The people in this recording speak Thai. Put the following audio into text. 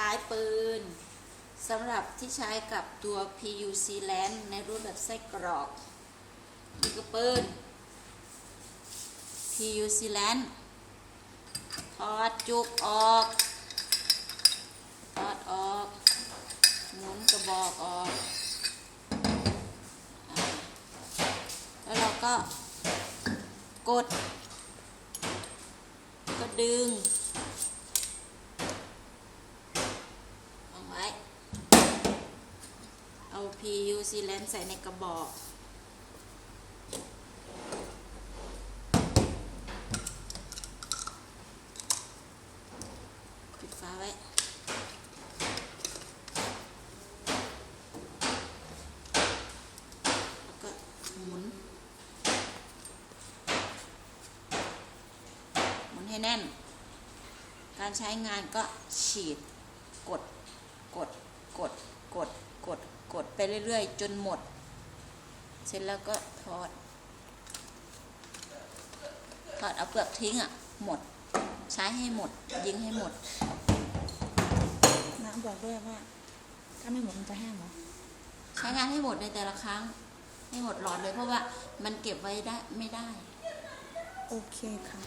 ใช้ปืนสำหรับที่ใช้กับตัว PU Sealant ในรูปแบบไส้กรอกนี่ก็ปืน PU Sealant ถอดจุกออกถอดออก หมุนกระบอกออก แล้วเราก็กด ก็ดึง เอาไว้ เอา PU Sealant ใส่ในกระบอก ปิดฝาไว้ แล้วก็หมุน หมุนให้แน่น การใช้งานก็ฉีด กด กด กด ไปเรื่อยๆ จนหมด เสร็จแล้วก็ถอด ถอดเอาเปลือกทิ้งอะ หมด ใช้ให้หมด ยิงให้หมด น้ำบอกด้วยว่า ถ้าไม่หมดมันจะแห้งเหรอ ใช้งานให้หมดในแต่ละครั้ง ให้หมดหลอดเลยเพราะว่ามันเก็บไว้ได้ไม่ได้ โอเคค่ะ